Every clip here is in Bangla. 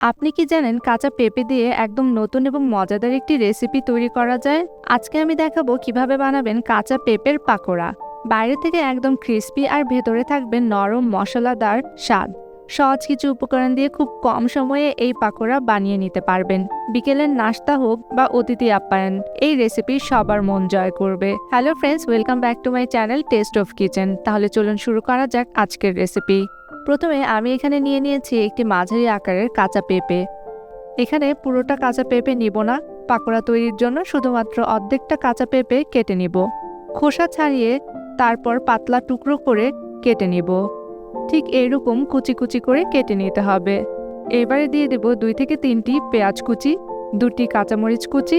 আপনি কি জানেন কাঁচা পেঁপে দিয়ে একদম নতুন এবং মজাদার একটি রেসিপি তৈরি করা যায়? আজকে আমি দেখাবো কীভাবে বানাবেন কাঁচা পেঁপের পাকোড়া। বাইরে থেকে একদম ক্রিস্পি আর ভেতরে থাকবে নরম মশলাদার স্বাদ। সহজ কিছু উপকরণ দিয়ে খুব কম সময়ে এই পাকোড়া বানিয়ে নিতে পারবেন। বিকেলের নাস্তা হোক বা অতিথি আপ্যায়ন, এই রেসিপি সবার মন জয় করবে। Hello friends welcome back to my channel taste of kitchen তাহলে চলুন শুরু করা যাক আজকের রেসিপি প্রথমে আমি এখানে নিয়ে নিয়েছি একটি মাঝারি আকারের কাঁচা পেঁপে। এখানে পুরোটা কাঁচা পেঁপে নিব না। পাকোড়া তৈরির জন্য শুধুমাত্র অর্ধেকটা কাঁচা পেঁপে কেটে নিব। খোসা ছাড়িয়ে তারপর পাতলা টুকরো করে কেটে নিব। ঠিক এইরকম কুচি কুচি করে কেটে নিতে হবে। এবারে দিয়ে দেব দুই থেকে তিনটি পেঁয়াজ কুচি, দুটি কাঁচামরিচ কুচি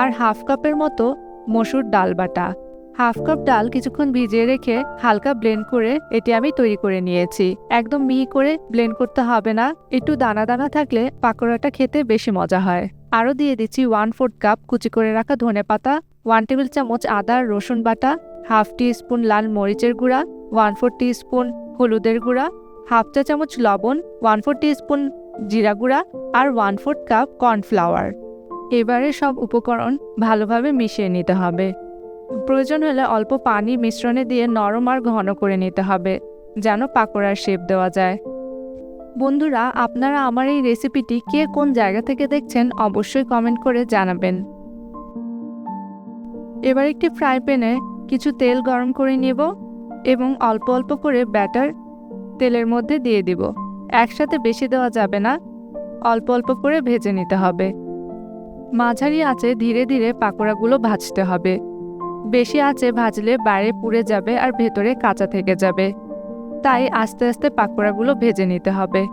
আর হাফ কাপের মতো মসুর ডাল বাটা। হাফ কাপ ডাল কিছুক্ষণ ভিজিয়ে রেখে হালকা ব্লেন্ড করে এটি আমি তৈরি করে নিয়েছি। একদম মিহি করে ব্লেন্ড করতে হবে না। একটু দানা দানা থাকলে পাকোড়াটা খেতে বেশি মজা হয়। আরও দিয়ে দিচ্ছি ওয়ান ফোর্থ কাপ কুচি করে রাখা ধনে পাতা, ওয়ান টেবিল চামচ আদা, রসুন বাটা, হাফ টি স্পুন লাল মরিচের গুঁড়া, ওয়ান ফোর টি স্পুন হলুদের গুঁড়া, হাফ চা চামচ লবণ, ওয়ান ফোর টি স্পুন জিরা গুঁড়া আর ওয়ান ফোর্থ কাপ কর্নফ্লাওয়ার। এবারে সব উপকরণ ভালোভাবে মিশিয়ে নিতে হবে। প্রয়োজন হলে অল্প পানি মিশ্রণে দিয়ে নরম আর ঘন করে নিতে হবে, যেন পাকোড়ার শেপ দেওয়া যায়। বন্ধুরা, আপনারা আমার এই রেসিপিটি কে কোন জায়গা থেকে দেখছেন অবশ্যই কমেন্ট করে জানাবেন। এবার একটি ফ্রাই প্যানে কিছু তেল গরম করে নেব এবং অল্প অল্প করে ব্যাটার তেলের মধ্যে দিয়ে দিব। একসাথে বেশি দেওয়া যাবে না, অল্প অল্প করে ভেজে নিতে হবে। মাঝারি আঁচে ধীরে ধীরে পাকোড়াগুলো ভাজতে হবে। বেশি আঁচে ভাজলে বাইরে পুড়ে যাবে আর ভেতরে কাঁচা থেকে যাবে। তাই আস্তে আস্তে পাকোড়াগুলো ভেজে নিতে হবে।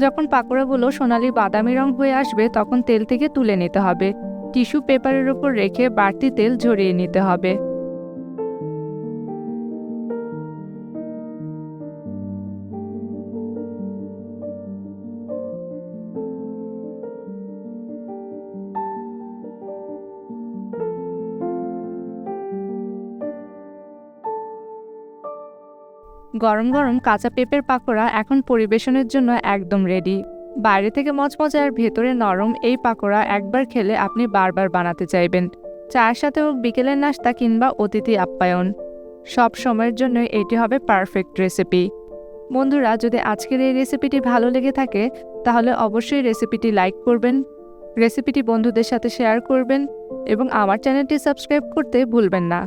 যখন পাকোড়াগুলো সোনালি বাদামি রং হয়ে আসবে, তখন তেল থেকে তুলে নিতে হবে। টিস্যু পেপারের উপর রেখে বাড়তি তেল ঝরিয়ে নিতে হবে। গরম গরম কাঁচা পেঁপের পাকোড়া এখন পরিবেশনের জন্য একদম রেডি বাইরে থেকে মচমচে আর ভেতরে নরম এই পাকোড়া একবার খেলে আপনি বারবার বানাতে চাইবেন। চায়ের সাথে হোক বিকেলের নাস্তা কিংবা অতিথি আপ্যায়ন। সব সময়ের জন্য এটি হবে পারফেক্ট রেসিপি বন্ধুরা, যদি আজকের এই রেসিপিটি ভালো লেগে থাকে, তাহলে অবশ্যই রেসিপিটি লাইক করবেন রেসিপিটি বন্ধুদের সাথে শেয়ার করবেন এবং আমার চ্যানেলটি সাবস্ক্রাইব করতে ভুলবেন না।